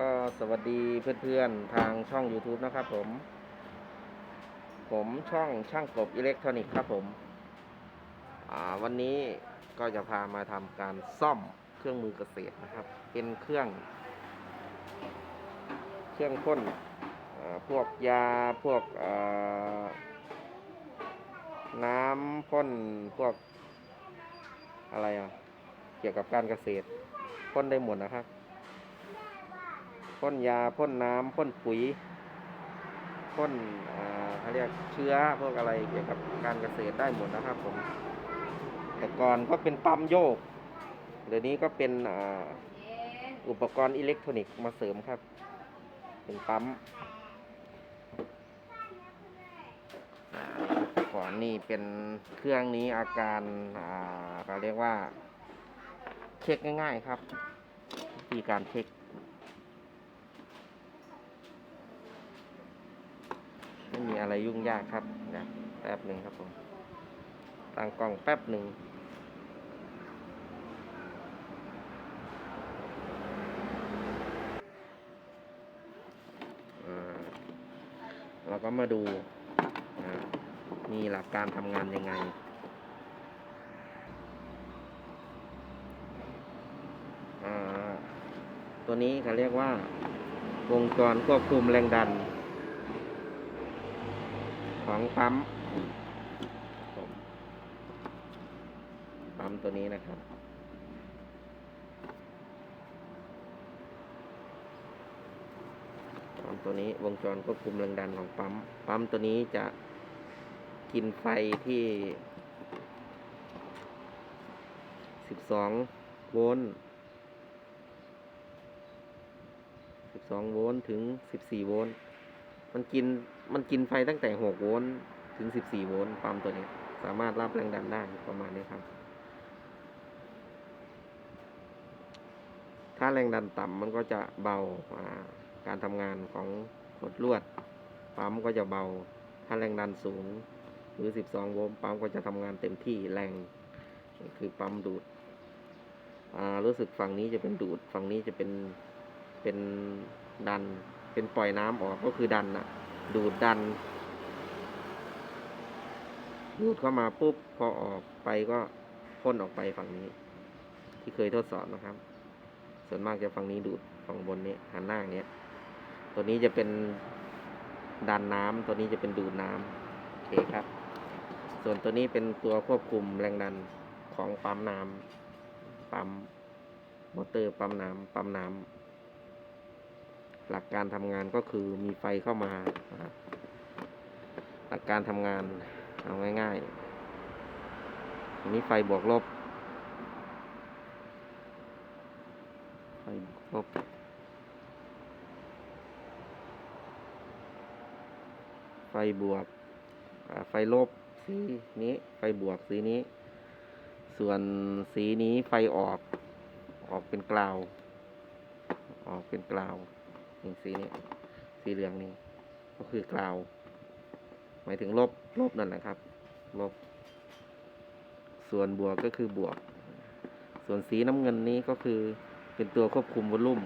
ก็สวัสดีเพื่อนๆทางช่อง YouTube นะครับผม ผมช่องช่างกบอิเล็กทรอนิกส์ครับผมวันนี้ก็จะพามาทำการซ่อมเครื่องมือเกษตรนะครับ เป็นเครื่อง เครื่องพ่นพวกยาพวกน้ำพ่นพวกอะไรอะ เกี่ยวกับการเกษตรพ่นได้หมดนะครับ พ่นยาพ่นน้ำพ่นปุ๋ยพ่นเขาเรียกเชื้อพวกอะไรเกี่ยวกับการเกษตรได้หมดนะครับผม แต่ก่อนก็เป็นปั๊มโยกเดี๋ยวนี้ก็เป็นอ,อุปกรณ์อิเล็กทรอนิกส์มาเสริมครับ เป็นปั๊มก่อนนี่เป็นเครื่องนี้อาการเราเรียกว่า เช็คง่าย ๆ ครับวิธีการเช็ค ไม่มีอะไรยุ่งยากครับเดี๋ยวแป๊บหนึ่งครับผมตั้งกล้องแป๊บหนึ่งเราก็มาดูมีหลักการทำงานยังไงตัวนี้เขาเรียกว่า วงจรควบคุมแรงดัน ของปั๊มปั๊มตัวนี้นะครับ ปั๊มตัวนี้วงจรควบคุมแรงดันของปั๊ม ปั๊มตัวนี้จะกินไฟที่ 12 โวลต์ 12 โวลต์ถึง 14 โวลต์ มันกิน มันกินไฟตั้งแต่6โวลต์ถึง 14 โวลต์ปั๊มตัวนี้ สามารถรับแรงดันได้ประมาณนี้ครับ ถ้าแรงดันต่ำมันก็จะเบาการทำงานของขดลวด ปั๊มก็จะเบา ถ้าแรงดันสูงหรือ 12 โวลต์ปั๊มก็จะทำงานเต็มที่แรงคือปั๊มดูดอ่ารู้สึกฝั่งนี้จะเป็นดูด ฝั่งนี้จะเป็นเป็นดัน เป็นปล่อยน้ำออกก็คือดันนะ ดูดดัน ดูดเข้ามาปุ๊บ พอออกไปก็พ่นออกไปฝั่งนี้ ที่เคยทดสอบนะครับ ส่วนมากจะฝั่งนี้ดูดฝั่งบนนี้หันหน้าอย่างเนี้ย ตัวนี้จะเป็นดันน้ำตัวนี้จะเป็นดูดน้ำโอเคครับ ส่วนตัวนี้เป็นตัวควบคุมแรงดันของปั๊มน้ำปั๊มมอเตอร์ปั๊มน้ำปั๊มน้ำ หลักการทำงานก็คือมีไฟเข้ามา หลักการทำงานเอาง่ายๆอันนี้ไฟบวกลบ ไฟบวกลบ ไฟบวก ไฟลบสีนี้ ไฟบวกสีนี้ ส่วนสีนี้ไฟออก ออกเป็นกลาว ออกเป็นกลาว นี่สีนี้สีเหลืองนี่ก็คือกลาว หมายถึงลบลบนั่นแหละครับ ลบ ส่วนบวกก็คือบวก ส่วนสีน้ำเงินนี้ก็คือเป็นตัวควบคุมวอลลุ่ม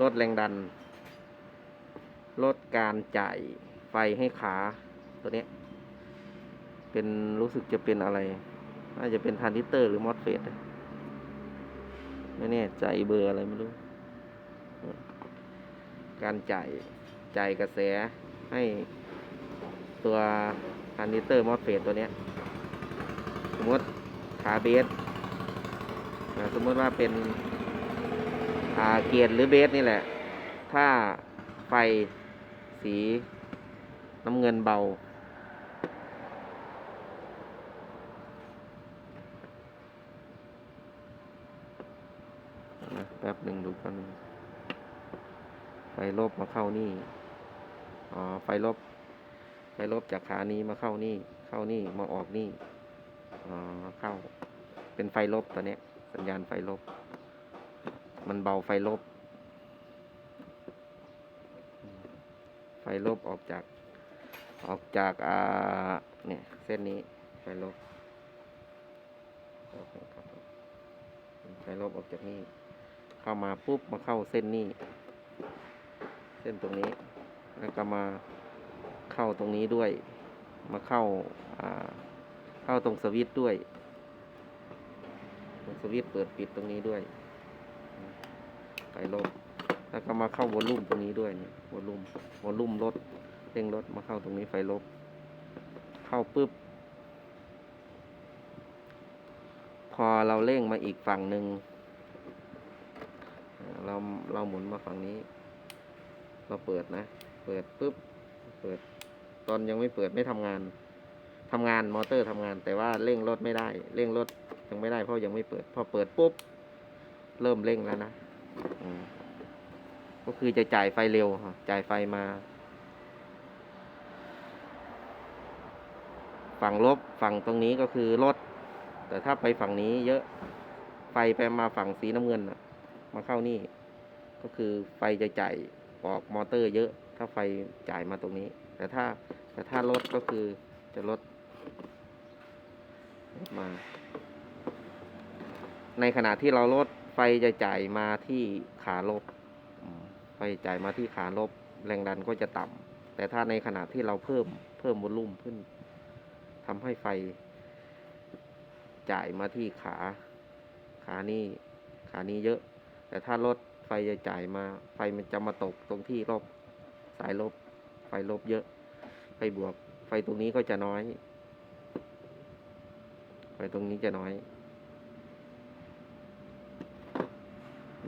ลดแรงดัน ลดการจ่ายไฟให้ขาตัวนี้ เป็นรู้สึกจะเป็นอะไรน่าจะเป็นทรานซิสเตอร์หรือมอสเฟตไม่แน่ใจเบอร์อะไรไม่รู้ การจ่ายจ่ายกระแสให้ตัวทรานซิเตอร์มอสเฟตตัวเนี้ย สมมติขาเบสสมมติว่าเป็นเกียร์หรือเบสนี่แหละ ถ้าไฟสีน้ำเงินเบา แป๊บหนึ่งดูกันง ไฟลบมาเข้านี่ อ๋อ ไฟลบ ไฟลบจากขานี้มาเข้านี่ เข้านี่ มาออกนี่ อ๋อ เข้า เป็นไฟลบตัวเนี้ย สัญญาณไฟลบ มันเบาไฟลบ ไฟลบออกจาก ออกจาก อ่า เนี่ย เส้นนี้ ไฟลบ ไฟลบออกจากนี่ เข้ามาปุ๊บ มาเข้าเส้นนี้ เส้นตรงนี้ แล้วก็มาเข้าตรงนี้ด้วย มาเข้าเข้าตรงสวิตช์ด้วยตรงสวิตช์เปิดปิดตรงนี้ด้วยไฟลบแล้วก็มาเข้าวอลลุ่มตรงนี้ด้วยเนี่ยวอลลุ่มวอลลุ่มลดเร่งลดมาเข้าตรงนี้ไฟลบ เข้าปุ๊บ พอเราเร่งมาอีกฝั่งหนึ่งเราเราหมุนมาฝั่งนี้ เราเปิดนะ เปิดปุ๊บ เปิด ตอนยังไม่เปิดไม่ทำงานทำงานมอเตอร์ทำงาน แต่ว่าเร่งรถไม่ได้ เร่งรถยังไม่ได้เพราะยังไม่เปิด พอเปิดปุ๊บ เริ่มเร่งแล้วนะอืมก็คือจะจ่ายไฟเร็วครับจ่ายไฟมา ฝั่งลบฝั่งตรงนี้ก็คือลด แต่ถ้าไปฝั่งนี้เยอะ ไฟไปมาฝั่งสีน้ำเงินนะมาเข้านี่ ก็คือไฟจะจ่าย ออกมอเตอร์เยอะ ถ้าไฟจ่ายมาตรงนี้ แต่ถ้าแต่ถ้าลดก็คือจะลดมา ในขณะที่เราลดไฟจะจ่ายมาที่ขาลบไฟจ่ายมาที่ขาลบ แรงดันก็จะต่ำแต่ถ้าในขณะที่เราเพิ่มเพิ่มวอลลุ่มขึ้นทำให้ไฟจ่ายมาที่ขา ขานี่ขานี้เยอะ แต่ถ้าลด ไฟจะจ่ายมา ไฟมันจะมาตกตรงที่ลบสายลบ ไฟลบเยอะ ไฟบวก ไฟตรงนี้ก็จะน้อย ไฟตรงนี้จะน้อย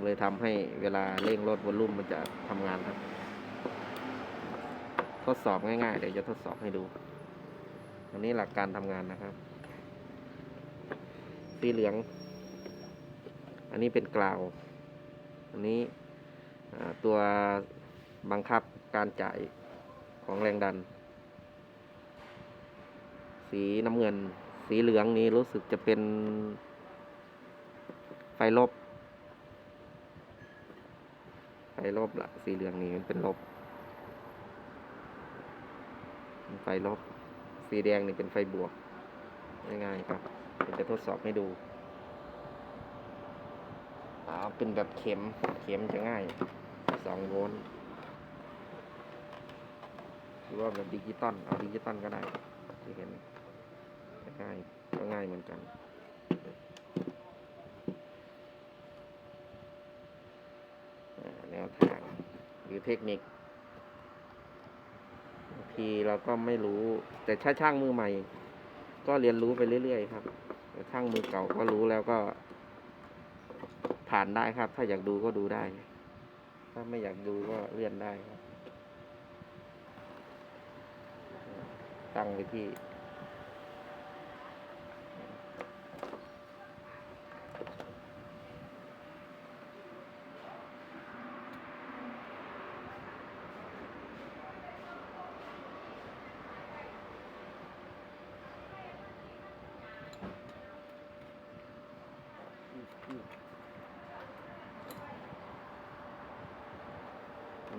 เลยทำให้เวลาเร่งลดวอลลุ่มมันจะทำงานครับ ทดสอบง่ายๆ เดี๋ยวจะทดสอบให้ดู อันนี้หลักการทำงานนะครับ สีเหลือง อันนี้เป็นกลาว อันนี้ตัวบังคับการจ่ายของแรงดัน สีน้ำเงิน สีเหลืองนี้รู้สึกจะเป็นไฟลบ ไฟลบละสีเหลืองนี้มันเป็นลบ ไฟลบ สีแดงนี่เป็นไฟบวก ง่ายๆครับเดี๋ยวจะทดสอบให้ดูาเป็นแบบเข็ม เข็มจะง่ายสองโวลต์หรือว่าแบบดิจิตอลเอาดิจิตอลก็ได้ที่เห็นง่ายก็ง่ายเหมือนกันแนวทาง หรือเทคนิคบางทีเราก็ไม่รู้ แต่ถ้าช่างมือใหม่ ก็เรียนรู้ไปเรื่อยๆครับแต่ช่างมือเก่าก็รู้แล้วก็ ผ่านได้ครับ ถ้าอยากดูก็ดูได้ ถ้าไม่อยากดูก็เลื่อนได้ครับ ตั้งไว้ที่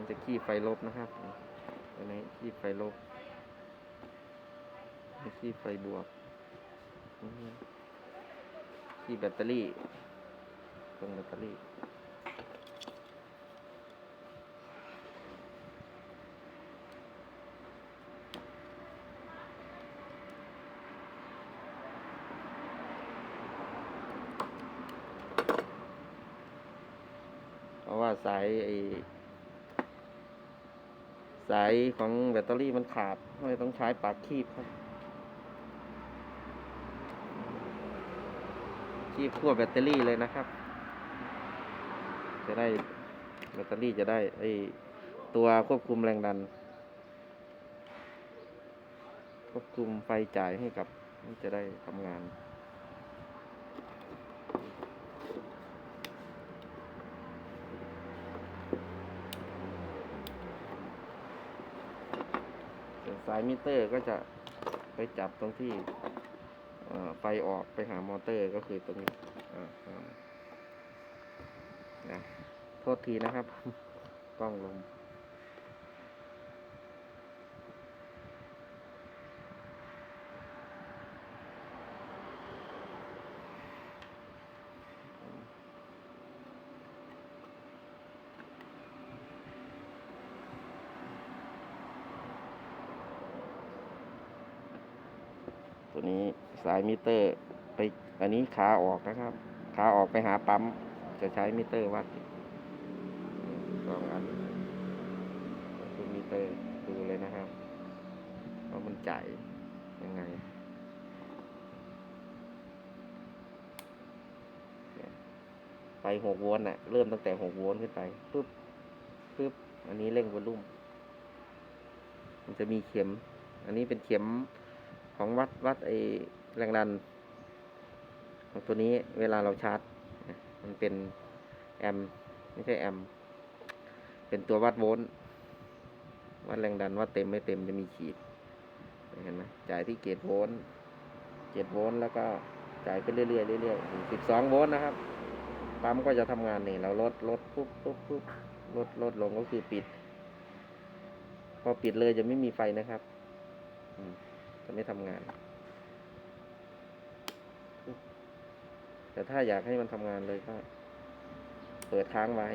มันจะขี้ไฟลบนะครับตัวนี้ขี้ไฟลบนี่ขี้ไฟบวกขี้แบตเตอรี่ตรงแบตเตอรี่เพราะว่าสายไอ สายของแบตเตอรี่มันขาดก็เลยต้องใช้ปากคีบครับ คีบขั้วแบตเตอรี่เลยนะครับ จะได้แบตเตอรี่จะได้ไอตัวควบคุมแรงดัน ควบคุมไฟจ่ายให้กับจะได้ทำงาน ส่วนสาย มิเตอร์ก็จะไปจับตรงที่ไฟออกไปหามอเตอร์ก็คือตรงนี้นะโทษทีนะครับ กล้องลง ตัวนี้ สายมิเตอร์ ไปอันนี้ขาออกนะครับขาออกไปหาปั๊ม จะใช้มิเตอร์วัดสองอันคือมิเตอร์ดูเลยนะครับว่ามันจ่ายยังไงไปหกโวลต์น่ะ เริ่มตั้งแต่หกโวลต์ขึ้นไปปึ๊บปึ๊บอันนี้เร่งวอลลุ่ม มันจะมีเข็ม อันนี้เป็นเข็มของวัดวัดไอ แรงดัน ของตัวนี้เวลาเราชาร์จ มันเป็นแอมไม่ใช่แอมเป็นตัววัดโวลต์วัดแรงดันว่าเต็มไม่เต็มจะมีขีดเห็นไหมจ่ายที่เกตโวลต์เกตโวลต์แล้วก็จ่ายขึ้นเรื่อยๆเรื่อยๆสิบสองโวลต์นะครับปั๊มก็จะทำงานนี่เราลดลดปุ๊บปุ๊บปุ๊บลดลดลงก็คือปิด พอปิดเลยจะไม่มีไฟนะครับจะไม่ทำงาน แต่ถ้าอยากให้มันทำงานเลยก็เปิดค้างไว้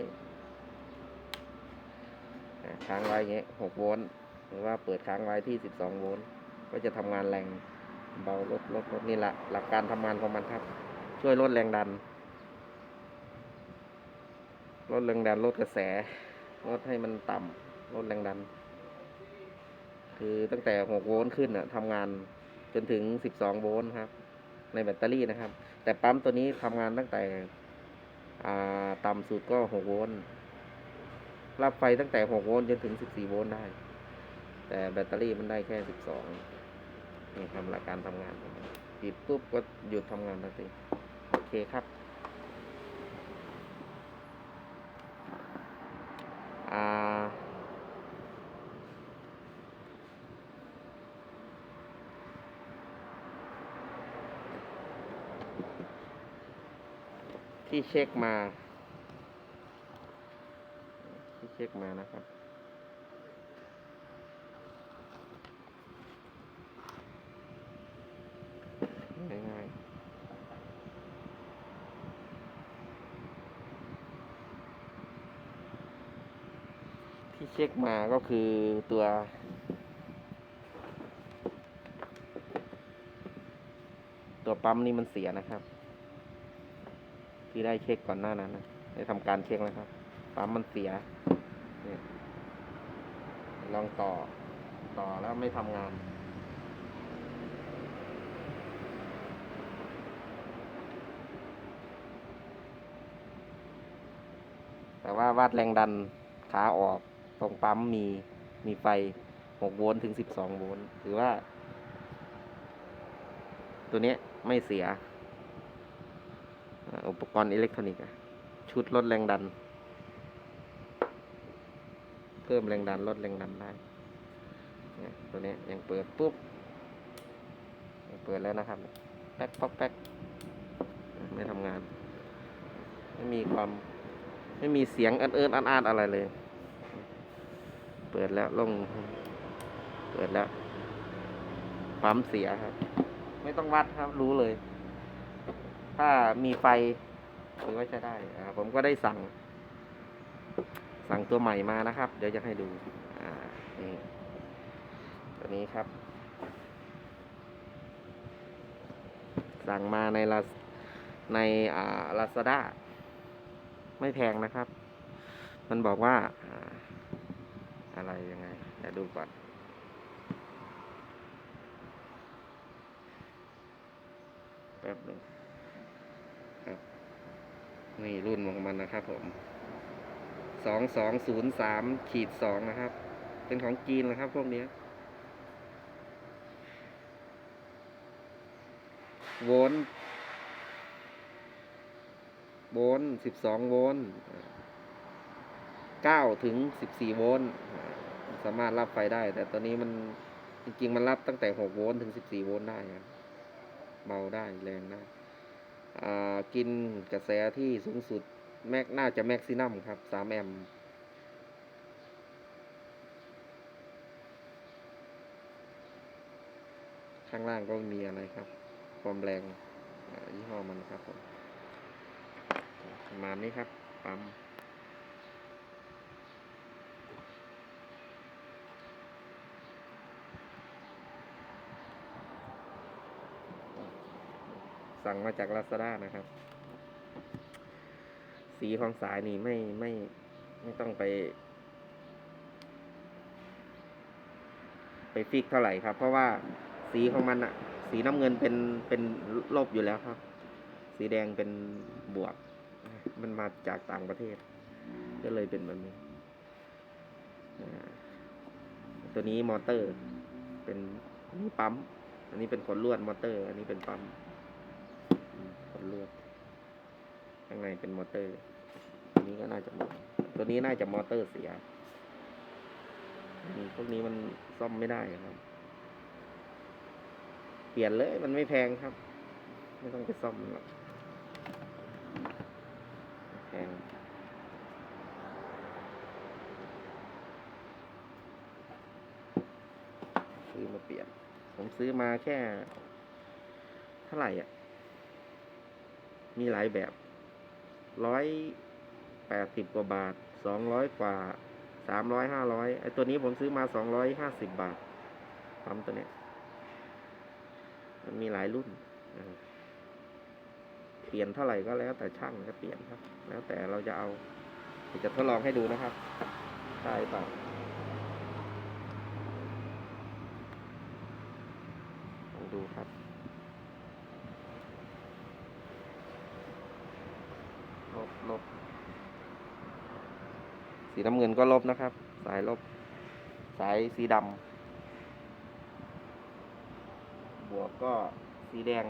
อ่าค้างไว้เงี้ยหกโวลต์หรือว่าเปิดค้างไว้ที่สิบสองโวลต์ก็จะทำงานแรงเบาลดลดลดนี่แหละหลักการทำงานของมันครับ ช่วยลดแรงดัน ลดแรงดันลดกระแส ลดให้มันต่ำลดแรงดัน คือตั้งแต่หกโวลต์ขึ้นอะทำงานจนถึงสิบสองโวลต์ครับ ในแบตเตอรี่นะครับ แต่ปั๊มตัวนี้ทำงานตั้งแต่ต่ำสุดก็6โวลต์รับไฟตั้งแต่6โวลต์จนถึง 14 โวลต์ได้ แต่แบตเตอรี่มันได้แค่ 12 นี่ทำหลักการทำงานของมันปิดปุ๊บก็หยุดทำงานทันทีโอเคครับ อ่า ที่เช็คมา ที่เช็คมานะครับ ง่ายๆที่เช็คมาก็คือตัวตัวปั๊มนี่มันเสียนะครับ ที่ได้เช็คก่อนหน้านั้นนะได้ทำการเช็คแล้วครับปั๊มมันเสียลองต่อต่อแล้วไม่ทำงานแต่ว่าวัดแรงดันขาออกตรงปั๊มมีมีไฟหกโวลต์ถึงสิบสองโวลต์ถือว่า ตัวนี้ไม่เสีย อุปกรณ์อิเล็กทรอนิกส์ชุดลดแรงดัน เพิ่มแรงดันลดแรงดันได้ตัวนี้ยังเปิดปุ๊บยังเปิดแล้วนะครับ แป๊กป๊อกแป๊กไม่ทำงาน ไม่มีความไม่มีเสียงเอินเอินอันอันอะไรเลย เปิดแล้วลง เปิดแล้ว ปั๊มเสียครับ ไม่ต้องวัดครับรู้เลย ถ้ามีไฟถือว่าใช้ได้ผมก็ได้สั่ง สั่งตัวใหม่มานะครับ เดี๋ยวจะให้ดูอ่านี่ตัวนี้ครับ สั่งมาในลาในอ่าลาซาด้าไม่แพงนะครับ มันบอกว่าอะไรยังไงเดี๋ยวดูก่อนแป๊บหนึ่ง นี่รุ่นของมันนะครับผมสองสองศูนย์สามขีดสองนะครับ เป็นของจีนนะครับพวกนี้โวลต์โวลต์สิบสองโวลต์เก้าถึงสิบสี่โวลต์สามารถรับไฟได้ แต่ตอนนี้มันจริงๆ มันรับตั้งแต่หกโวลต์ถึงสิบสี่โวลต์ได้ครับเบาได้แรงได้ กินกระแสที่สูงสุดแม็กน่าจะแม็กซินัมครับสามแอมป์ข้างล่างก็มีอะไรครับ ความแรงยี่ห้อมันครับผมประมาณนี้ครับ ปั๊ม สั่งมาจากลาซาด้านะครับ สีของสายนี่ไม่ไม่ไม่ต้องไป ไปฟิกเท่าไหร่ครับ เพราะว่าสีของมันอะสีน้ำเงินเป็นเป็นลบอยู่แล้วครับ สีแดงเป็นบวก มันมาจากต่างประเทศ ก็เลยเป็นแบบนี้อ่าตัวนี้มอเตอร์ เป็นอันนี้ปั๊ม อันนี้เป็นขนลวดมอเตอร์ อันนี้เป็นปั๊ม อืมขนลวดข้างในเป็นมอเตอร์ตัวนี้ก็น่าจะตัวนี้น่าจะมอเตอร์เสียอืมพวกนี้มันซ่อมไม่ได้ครับ เปลี่ยนเลยมันไม่แพงครับ ไม่ต้องไปซ่อมหรอกไม่แพงซื้อมาเปลี่ยน ผมซื้อมาแค่ เท่าไหร่อะ มีหลายแบบร้อยแปดสิบกว่าบาทสองร้อยกว่าสามร้อยห้าร้อยไอตัวนี้ผมซื้อมาสองร้อยห้าสิบบาทปั๊มตัวเนี้ยมันมีหลายรุ่นเปลี่ยนเท่าไหร่ก็แล้วแต่ช่างจะเปลี่ยนครับ แล้วแต่เราจะเอาจะทดลองให้ดูนะครับใช่เปล่าลองดูครับ ลบลบ สีน้ำเงินก็ลบนะครับ สายลบ สายสีดำบวกก็สีแดง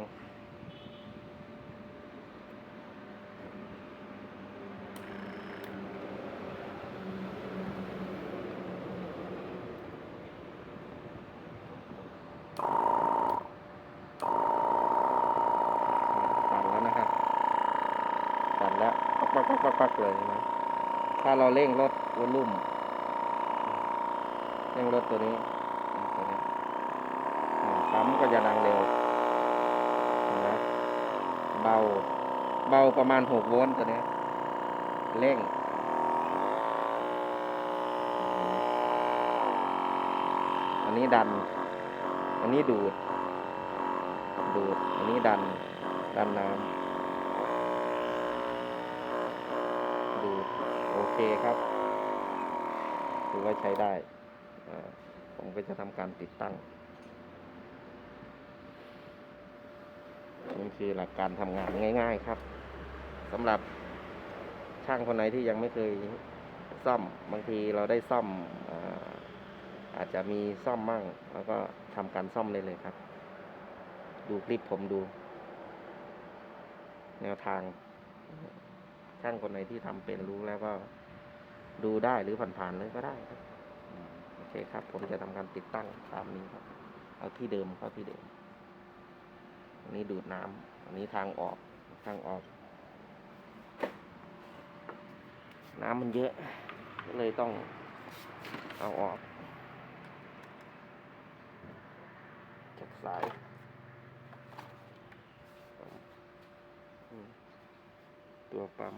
ตัดแล้วนะครับ ตัดแล้วปักปักปักปักปักเลยนะถ้าเราเร่งลด วอลลุ่มเร่งลดตัวนี้ตัวนี้ปั๊มก็จะดังเร็วนไหมเบา เบาประมาณหกโวลต์ตัวนี้ เร่งอันนี้ดัน อันนี้ดูด ดูด อันนี้ดัน ดันน้ำดูด โอเคครับ ถือว่าใช้ได้ ผมก็จะทำการติดตั้งนี่คือหลักการทำงานง่าย ๆ ครับสำหรับช่างคนไหนที่ยังไม่เคยซ่อมบางทีเราได้ซ่อมอาอาจจะมีซ่อมมั่ง แล้วก็ทำการซ่อมเลยเลยครับ ดูคลิปผมดู แนวทางช่างคนไหนที่ทำเป็นรู้แล้วก็ ดูได้หรือผ่านๆเลยก็ได้ครับอืมโอเคครับ ผมจะทำการติดตั้งตามนี้ครับ เอาที่เดิมเข้าที่เดิม อันนี้ดูดน้ำอันนี้ทางออกทางออก น้ำมันเยอะก็เลยต้องเอาออกจากสายอืมตัวปั๊ม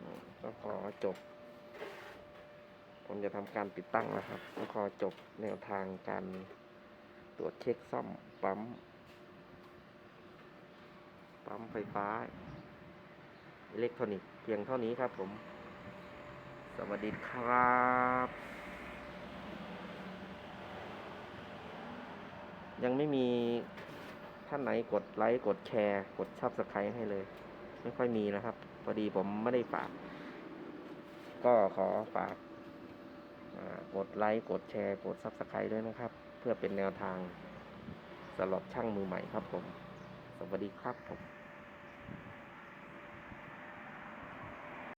อืม ก็ขอจบ ผมจะทำการติดตั้งนะครับก็ขอจบแนวทางการตรวจเช็คซ่อมปั๊ม ปั๊มไฟฟ้า อิเล็กทรอนิกส์เพียงเท่านี้ครับผม สวัสดีครับยังไม่มีท่านไหนกดไลค์ กดแชร์ กดชับสไครต์ให้เลย ไม่ค่อยมีนะครับ พอดีผมไม่ได้ฝาก ก็ขอฝากกดไลค์กดแชร์กดซับสไครต์ด้วยนะครับ เพื่อเป็นแนวทางสำหรับช่างมือใหม่ครับผม สวัสดีครับผม